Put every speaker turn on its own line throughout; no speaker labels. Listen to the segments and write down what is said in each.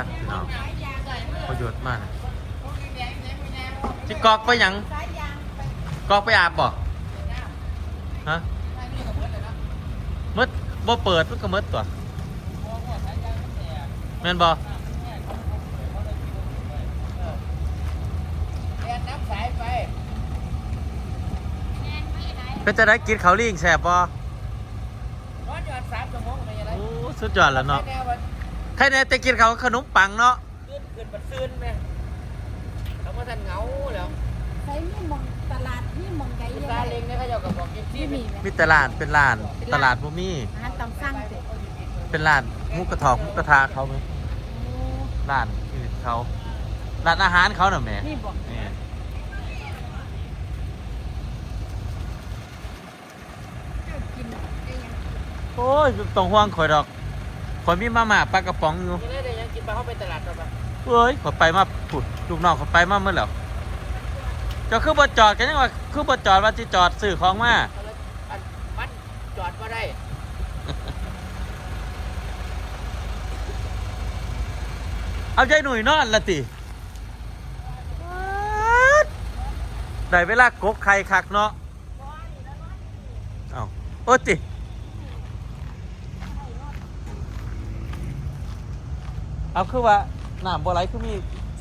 ดพี่น้องประโยชน์มากจิกอกไปหยังกอกไปอาบบ่ฮะมืดบ่เปิดมันก็มืดตัวแม่นบ่
แอนน้ำสายไป
เป็นจะได้กินเขาวลิงแสบบ่
นอนอยู่อันสามชั่วโมงไม่ยังไง
โอ้สุดยอดแล้วเนาะ
แน่วัน
ใครเนี่ยจะกินเขาวขนมปังเนาะ
ขึ้นขึ้นบัดซื่นไหมเขาก็ท่านเหงาแล้ว
ใช้มีมองตลาดมีมองไง
คุณ
ยัง
ตา
ไง
เล็งเนี่ยเขาเจ้าก็บอกกินที่
ที่
มี
มีไหม
มีตลาดเป็นร้านตลาดบ่มี
อาหารตามสั่งเสร็จ
เป็นร้านหมุกกระทอกหมุกกระทาเขาไหมร้านที่เขาร้านอาหารเขาน่ะแหม่
นี่บอก
นี่
กินได้ยัง
โอ้ยต้องห่วงข่อยดอกข่ อยมีมาม่าปลากระป๋องอยู่
ยังได้ยังกินไปเขาไปตลาดต่อไป
เอ้ยข่อยไปมาผุดลูกน้องข่อยไปมาเมื่อแล้วเจ้าคือบ่จอดกันยังว่าคือบ่จอดว่าสิจอดซื้อของมา
เขาเลยอันมันจอดมาได้
เอาใจหนุ่ยนอนละติได้เวลากกไข่คักเนาะเอาโอ้ติ เอาคือว่าน้ำบ่ไหลคือมี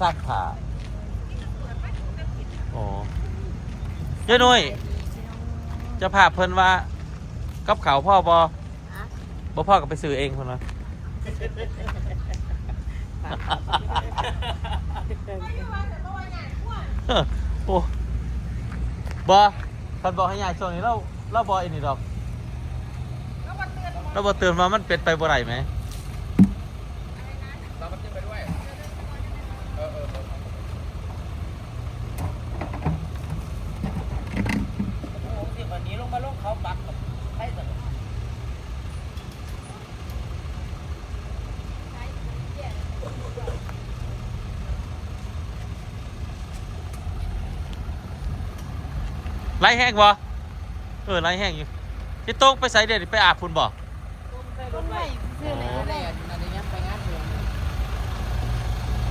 ซักผ้าโอ้เจ้าหนุ่ยจะพาเพิ่นว่ากับเขาวพ่อบอบ่พ่อก็ไปซื้อเองเพิ่นว่าเออโอ้บอคันบอกให้ยายช่วงนี้เราเราบออีนี่ดอกเราบอเตือนว่ามันเป็นไปบ่ไรไหม
เราก็ขึ้นไปด้วยเออเออเออโอ้โหสิวันนี้ลงมาลงเขาปักกับให้ตลอด
ไล่แห้งบ่เออไล่แห้งอยู่ที่โต๊ะไปใส่เด็ดไปอาบพุ่นบ่
ต้นไม้ซื้อเลย
อัน
ได้
นี้อันนี้ยังไปงานเมือง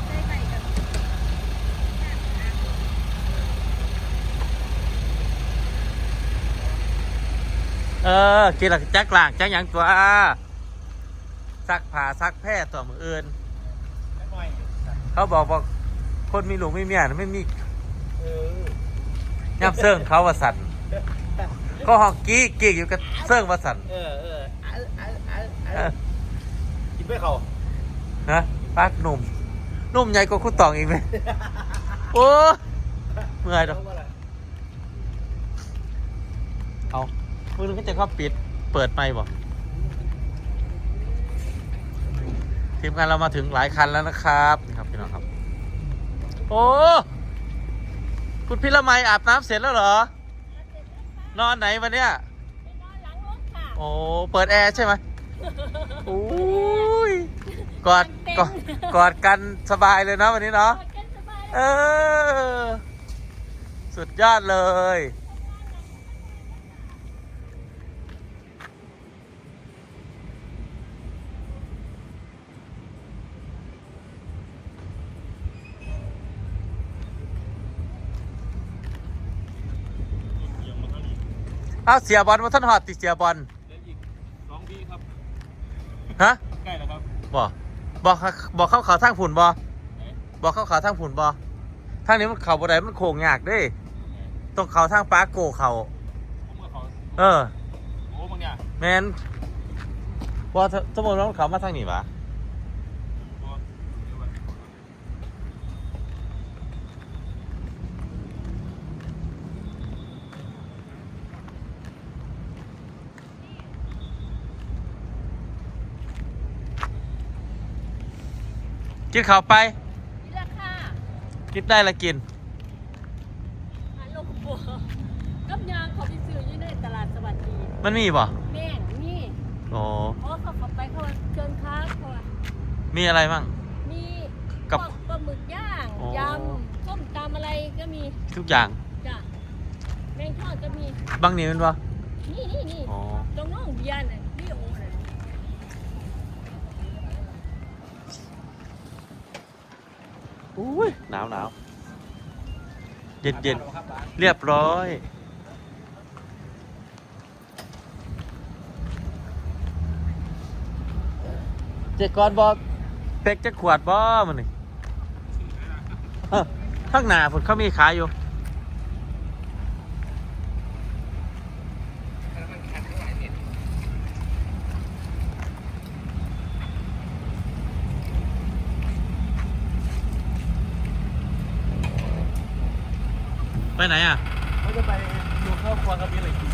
ได้ไปกัน
เออกินหลักจักหลางจักหยังตัวซักผ้าซักแพร่ตัวมืออื่น
ไม่น
เขาบอกบอกคนมีหลูกมีเมียน่ะไม่มี ย่ำเซิงเขาว่าสันก็ห้องกี้กี้อยู่กับเซิงว่าสัน
เออเอออันอันอัน
เอ
อั
อน
กินไปเขา
นะปากหนุ่มหนุ่มใหญ่กว่าคุณตองอีกไหมโอ้เมื่อยดอกเอามือนึงก็จะเข้าปิดเปิดไม่บ่ทีมงานเรามาถึงหลายคันแล้วนะครับนี่ครับพี่น้องครับ โอ้ คุณพิรมัยอาบน้ำเสร็จแล้วเหรอ นอนไหนวันเนี้ย
ไปนอนหลังรถค่ะ
โอ้เปิดแอร์ใช่ไหมโอ้ยกอดกอดกอดกันสบายเลยนะวันนี้เนาะ
กอดกันสบาย
เออ สุดยอดเลย เอาเสียบอลมาท่านหอดติเสียบอล
เล่นอีกสองทีครับ
ฮะ
ใกล้แล้วครับ
บอกบอกเขาบอกเข้าเขาทางผุนบอบอกเข้าเขาทางผุนบอทางนี้มันเขาบ่ได้มันโค้งยากเด้ต้องเขาทางปาโกเขา
ผมกับเขา
เออ
โอ้บางอย่าง
แมนว่าสมมติว่าเขามาทางนี้ปะ กินข้าวไป
นี่แหละค่ะ
กินได้ละกิน
หาลงบัวกับยางเขาไปซื้ออยู่ในตลาดสวัสดี
มันมีป่ะ
แม่งนี่
โอ้
เพราะเขาขับไปเขาว่าเชิญค้าเขาว่า
มีอะไรมั่ง
มี
กับ
พวปลาหมึกย่าง
อ๋อ
ยำส้มตำอะไรก็มี
ทุกอย่าง
จ้ะแมงทอดก็มี
บางนี้มันปะ
นี่นี่นี่
อ๋อ
ตรงน้องเบียร์น่ะนี่โอ้น่ะ
อุ้ยหนาวหนาวเย็นเย็นเรียบร้อยเจก่อนบอกเป็กจะขวดบ่มันนี่เอ้อข้างหน้าฝนเขามีขายอยู่ ไปไหนอะ
เขาจะไปดูข้าวครัวกับมีอะไรกิน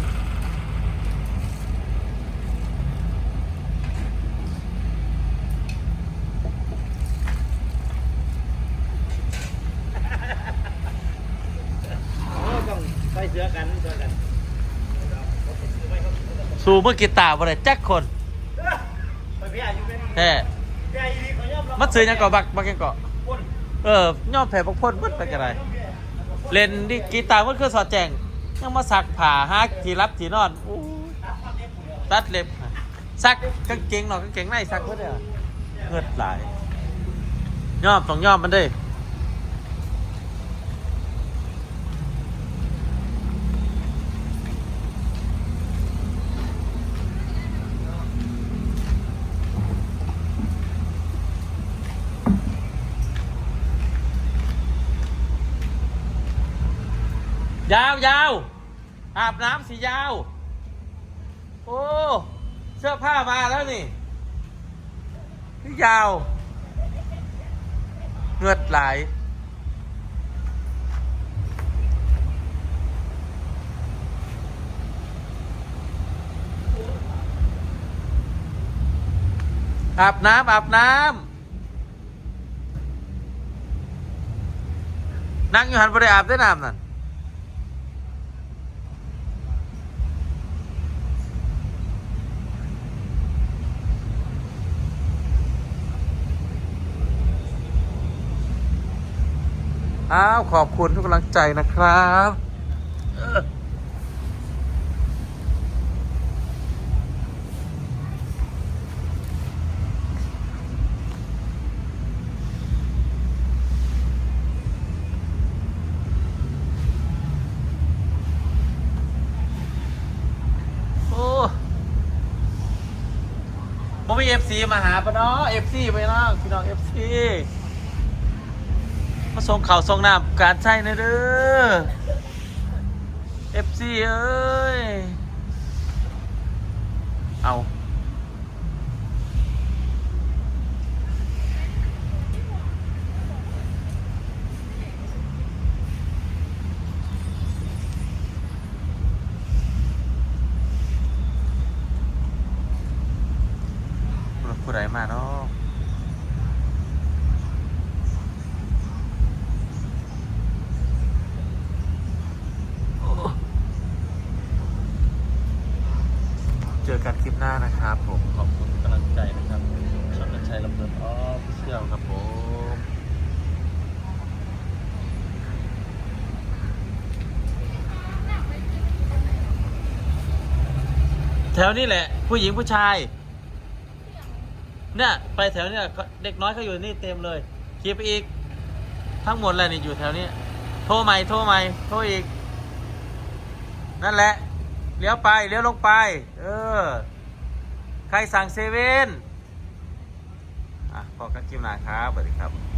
โอ้ต้องใส่เสื้อกันเสื้อกัน
สู่เมื่อกีตาร์บ่ได้จักคน
ไปพี่อายุเป็น
แท้
พี่อายุดีเขายอมรับ
มัดซื้อหยังเกาะบักบักยังเกาะ
คน
เออย่อมแผ่บักพ่นมัดไปกันไร เล่นดิกีตาร์มันคือสอดแจงยังมาสักผ่าฮักที่รับที่นอนอู้ตัดเล็บสักกางเกงหนอกกางเกงในสักเพื่อเด้อเงือดหลายยอมต้องยอมมันด้ย ยาวยาวอาบน้ำสียาว โอ้เสื้อผ้ามาแล้วนี่นี่ยาวเงือดไหลายอาบน้ำอาบน้ำนั่งอยู่หันบริอาบได้น้ำนั่น อ้าวขอบคุณทุกกำลังใจนะครับเออผมมีเอฟซีมาหาปะเนาะเอฟซีไปเนาะพี่น้องเอฟซี มาส่งข่าวส่งน้ำการใช้นะเด้อ FC เอ้ย เอาผู้ใดมาเนาะ เจ หน้านะครับผมขอบคุณกำลังใจนะครับชนชัยลำเพินออฟเชี่ยวครับผมแถวนี้แหละ ผู้หญิงผู้ชายเนี่ยไปแถวเนี้ยเด็กน้อยเขาอยู่นี่เต็มเลยขี่ไปอีก ทั้งหมดเลยนี่อยู่แถวนี้ โทรใหม่โทรใหม่โทรอีก นั่นแหละเลี้ยวไปเลี้ยวลงไป เออ ใครสั่งเซเว่นอะพอกันคลิปหน้าครับสวัสดีครับ